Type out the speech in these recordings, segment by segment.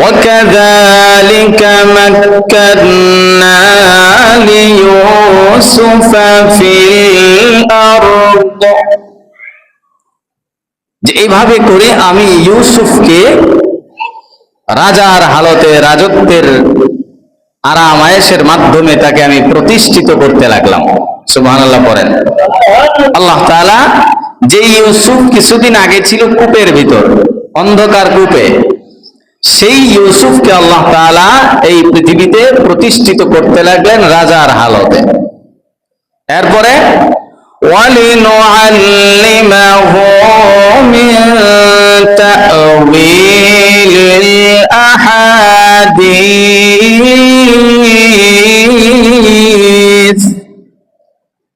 وكذلك مكنا ليوسف في الأرض যে এইভাবে করে আমি ইউসুফকে রাজার হালতে রাজত্বের আরাম আয়েসের মাধ্যমে তাকে আমি প্রতিষ্ঠিত করতে লাগলাম সুবহানাল্লাহ পড়েন আল্লাহ তাআলা যে ইউসুফ কিছুদিন আগে ছিল কূপের ভিতর অন্ধকার কূপে সেই ইউসুফকে আল্লাহ তালা এই পৃথিবীতে প্রতিষ্ঠিত করতে লাগলেন রাজার হালতে। এরপরে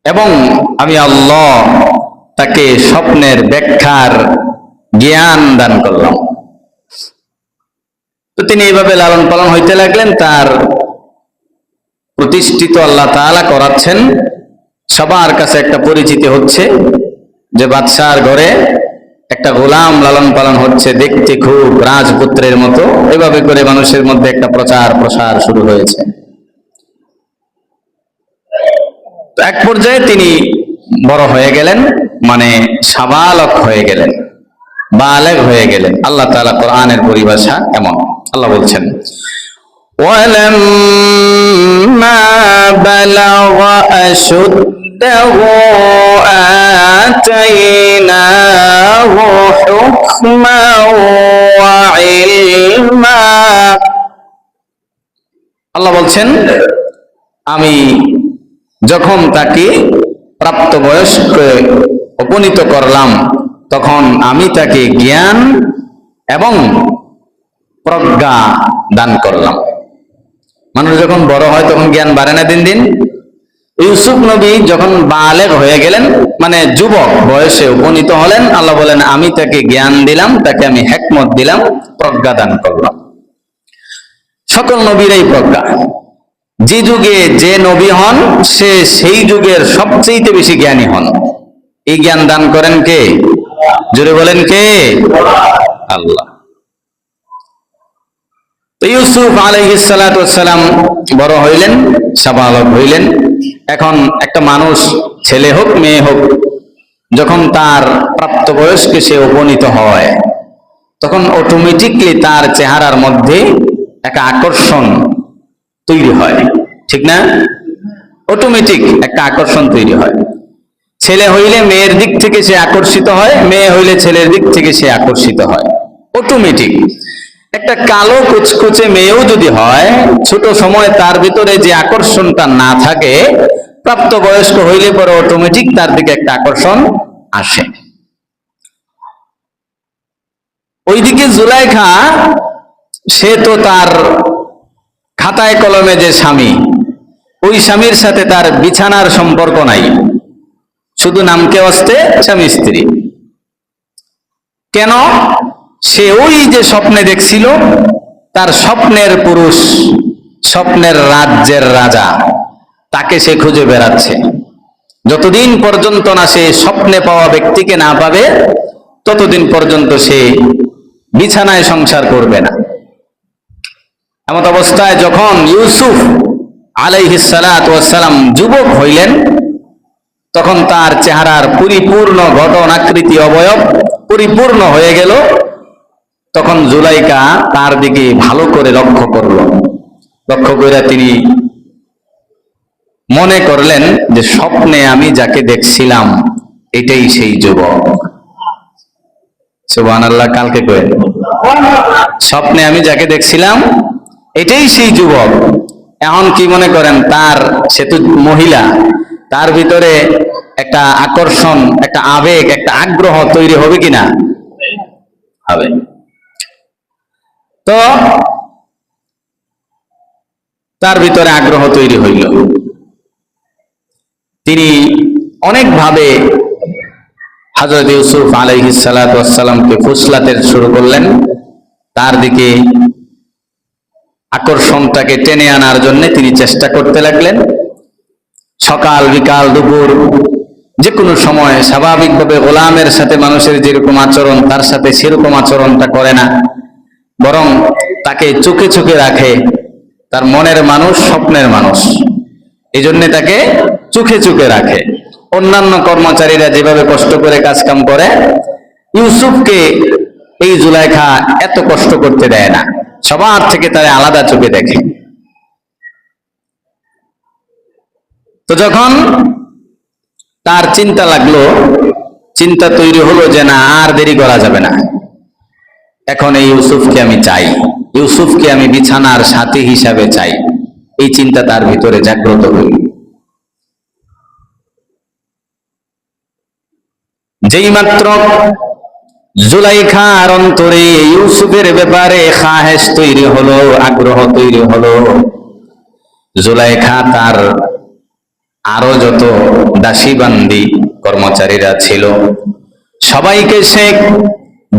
এবং আমি আল্লাহ তাকে স্বপ্নের ব্যাখ্যার জ্ঞান দান করলাম। তিনি এইভাবে লালন পালন হইতে লাগলেন, তার প্রতিষ্ঠিত আল্লাহ তাআলা করাচ্ছেন। সবার কাছে একটা পরিচিতি হচ্ছে যে বাদশার ঘরে একটা গোলাম লালন পালন হচ্ছে দেখতে খুব রাজপুত্রের মতো। এভাবে করে মানুষের মধ্যে একটা প্রচার প্রসার শুরু হয়েছে। এক পর্যায়ে তিনি বড় হয়ে গেলেন মানে সাবালক হয়ে গেলেন, বালেগ হয়ে গেলেন। আল্লাহ তাআলা কোরআনের পরিভাষা এমন। আল্লাহ বলছেন আল্লাহ বলছেন, আমি যখন তাকে প্রাপ্তবয়স্ক উপনীত করলাম, তখন আমি তাকে জ্ঞান এবং প্রজ্ঞা দান করলাম। মানুষ যখন বড় হয় তখন জ্ঞান বাড়ে না দিন দিন। ইউসুফ নবী যখন বালেগ হয়ে গেলেন মানে যুবক বয়সে উপনীত হলেন, আল্লাহ বলেন, আমি তাকে জ্ঞান দিলাম, তাকে আমি হেকমত দিলাম, প্রজ্ঞা দান করলাম। সকল নবীরাই প্রজ্ঞা। যে যুগে যে নবী হন, সে সেই যুগের সবচেয়ে বেশি জ্ঞানী হন। এই জ্ঞান দান করেন কে? জোরে বলেন কে? আল্লাহ। ইউসুফ আলাইহিসালাম বড় হইলেন, সাবালক হইলেন। এখন একটা মানুষ, ছেলে হোক, মেয়ে হোক, যখন তার প্রাপ্ত প্রাপ্তবয়স্কে সে উপনীত হয়, তখন অটোমেটিকলি তার চেহারার মধ্যে একটা আকর্ষণ তৈরি হয়। ঠিক না? অটোমেটিক একটা আকর্ষণ তৈরি হয়। ছেলে হইলে মেয়ের দিক থেকে সে আকর্ষিত হয়, মেয়ে হইলে ছেলের দিক থেকে সে আকর্ষিত হয়। অটোমেটিক একটা কালো কুচকুচে মেয়েও যদি হয়, ছোট সময় তার ভিতরে যে আকর্ষণটা না থাকে, প্রাপ্তবয়স্ক হইলে পরে অটোমেটিক তার দিকে একটা আকর্ষণ আসে। ওইদিকে জুলাইখা, সে তো তার খাতায় কলমে যে স্বামী, ওই স্বামীর সাথে তার বিছানার সম্পর্ক নাই। শুধু নামকে অস্তে স্বামী স্ত্রী। কেন? সে ওই যে স্বপ্নে দেখছিল, তার স্বপ্নের পুরুষ, স্বপ্নের রাজ্যের রাজা, তাকে সে খুঁজে বেড়াচ্ছে। যতদিন পর্যন্ত না সে স্বপ্নে পাওয়া ব্যক্তিকে না পাবে, ততদিন পর্যন্ত সে বিছানায় সংসার করবে না। এমত অবস্থায় যখন ইউসুফ আলাইহিসালাম যুবক হইলেন, তখন তার চেহারার পরিপূর্ণ গঠন আকৃতি অবয়ব পরিপূর্ণ হয়ে গেল। তখন জুলাইকা তার দিকে ভালো করে লক্ষ্য করল। লক্ষ্য করে তিনি মনে করলেন যে স্বপ্নে আমি যাকে দেখছিলাম, এটাই সেই যুবক। সুবান আল্লাহ কালকে কয়ে স্বপ্নে আমি যাকে দেখছিলাম, এটাই সেই যুবক। এখন কি মনে করেন, তার সে তো মহিলা, তার ভিতরে একটা আকর্ষণ, একটা আবেগ, একটা আগ্রহ তৈরি হবে কিনা? হবে। তো তার ভিতরে আগ্রহ তৈরি হইল। তিনি অনেকভাবে হজরত ইউসুফ আলহি সালাতামকে ফুসলাতে শুরু করলেন। তার দিকে আকর্ষণটাকে টেনে আনার জন্য তিনি চেষ্টা করতে লাগলেন। সকাল, বিকাল, দুপুর যে কোনো সময় স্বাভাবিকভাবে গোলামের সাথে মানুষের যেরকম আচরণ, তার সাথে সেরকম আচরণটা করে না। বরং তাকে চোখে চোখে রাখে তার মনের মানুষ, স্বপ্নের মানুষ। এই জন্য তাকে চোখে চোখে রাখে। অন্যান্য কর্মচারীরা যেভাবে কষ্ট করে কাজ কাম করে, ইউসুফকে এই জুলাইখা এত কষ্ট করতে দেয় না। সবার থেকে তারা আলাদা চোখে দেখে। তো যখন তার চিন্তা লাগল, চিন্তা তৈরি হলো যে না, আর দেরি করা যাবে না। এখন এই ইউসুফকে আমি চাই। ইউসুফকে আমি বিছানার সাথী হিসাবে চাই। এই চিন্তা তার ভিতরে জাগ্রত হইল যেই মাত্র জুলাইখার অন্তরে ইউসুফের ব্যাপারে খাহেস তৈরি হলো, আগ্রহ তৈরি হলো, জুলাইখা তার আরও যত দাসীবান্দি কর্মচারীরা ছিল, সবাইকে সে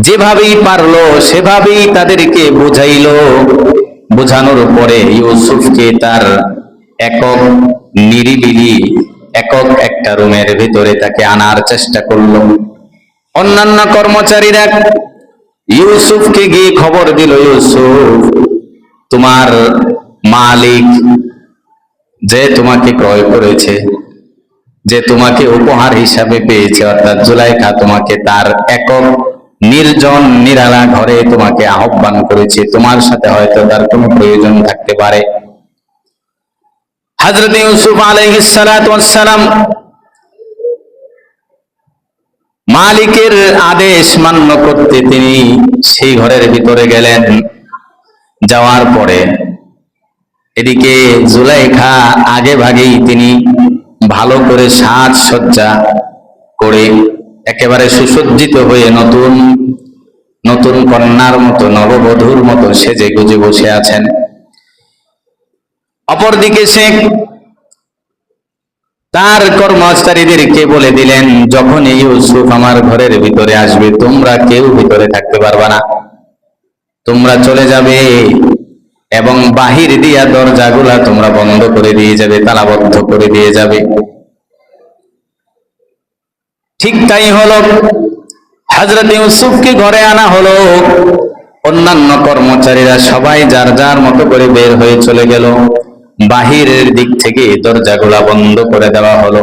যেভাবেই পারল, সেভাবেই তাদেরকে বুঝাইলো। বোঝানোর পরে ইউসুফকে তার একক নিরিবিলি, একক একটা রুমের ভিতরে তাকে আনার চেষ্টা করল। অন্যান্য কর্মচারীরা ইউসুফকে গিয়ে খবর দিল, ইউসুফ, তোমার মালিক যে তোমাকে ক্রয় করেছে, যে তোমাকে উপহার হিসাবে পেয়েছে, অর্থাৎ জুলাইখা তোমাকে তার একক নির্জন, নিরালা ঘরে তোমাকে আহ্বান করেছে। তোমার সাথে হয়তো তার কোনো প্রয়োজন থাকতে পারে। হজরত ইউসুফ আলাইহিস সালাম মালিকের আদেশ মান্য করতে তিনি সেই ঘরের ভিতরে গেলেন। যাওয়ার পরে এদিকে জুলাইখা আগে ভাগেই তিনি ভালো করে সাজ সজ্জা করে একেবারে সুসজ্জিত হয়ে নতুন নতুন কন্যার মতো, নববধূর মতো সেজে গুজে বসে আছেন। অপরদিকে সে তার কর্মচারীদেরকে বলে দিলেন, যখন এই ইউসুফ আমার ঘরের ভিতরে আসবে, তোমরা কেউ ভিতরে থাকতে পারবে না। তোমরা চলে যাবে এবং বাহির দিয়া দরজাগুলা তোমরা বন্ধ করে দিয়ে যাবে, তালাবদ্ধ করে দিয়ে যাবে। ঠিক তাই হলো হাজরত ইউসুফকে ঘরে আনা হলো, অন্যান্য কর্মচারীরা সবাই যার যার মতো করে বের হয়ে চলে গেল। বাহিরের দিক থেকে দরজাগুলা বন্ধ করে দেওয়া হলো।